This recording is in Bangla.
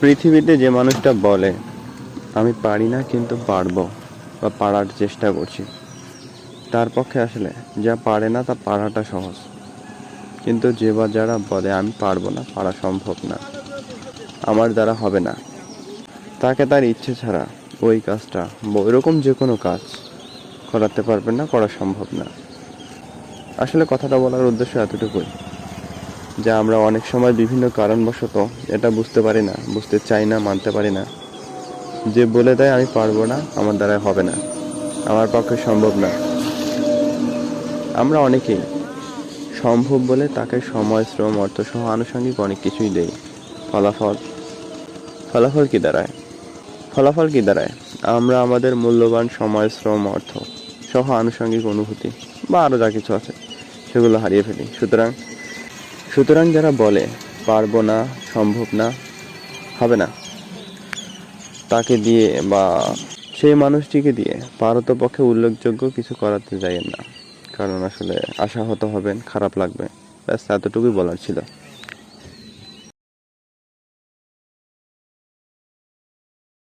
পৃথিবীতে যে মানুষটা বলে, আমি পারি না কিন্তু পারব বা পারার চেষ্টা করছি। তার পক্ষে আসলে যা পারে না তা পারাটা সহজ। কিন্তু যে বা যারা বলে, আমি পারব না, পারা সম্ভব না, আমার দ্বারা হবে না, তাকে তার ইচ্ছে ছাড়া ওই কাজটা ওইরকম যে কোনো কাজ করাতে পারবেন না, করা সম্ভব না। আসলে কথাটা বলার উদ্দেশ্য এতটুকুই। যে আমরা অনেক সময় বিভিন্ন কারণবশত এটা বুঝতে পারি না, বুঝতে চাই না, মানতে পারি না। যে বলে দেয়, আমি পারব না, আমার দ্বারা হবে না। আমার পক্ষে সম্ভব না। আমরা অনেকেই সম্ভব বলে তাকে সময়, শ্রম, অর্থ সহ আনুষঙ্গিক অনেক কিছুই দেই। ফলাফল? ফলাফল কি দাঁড়ায়? ফলাফল কি দাঁড়ায়? আমরা আমাদের মূল্যবান সময়, শ্রম, অর্থ সহ আনুষঙ্গিক অনুভূতি বা আরও যা কিছু আছে, সেগুলো হারিয়ে ফেলি। সুতরাং সুতরাং যারা বলে, পারব না, সম্ভব না, হবে না, তাকে দিয়ে বা সেই মানুষটিকে দিয়ে পারতপক্ষে উল্লেখযোগ্য কিছু করাতে যাইয়েন না। কারণ আসলে আশাহত হবেন, খারাপ লাগবে। ব্যাস, এতটুকুই বলার ছিল।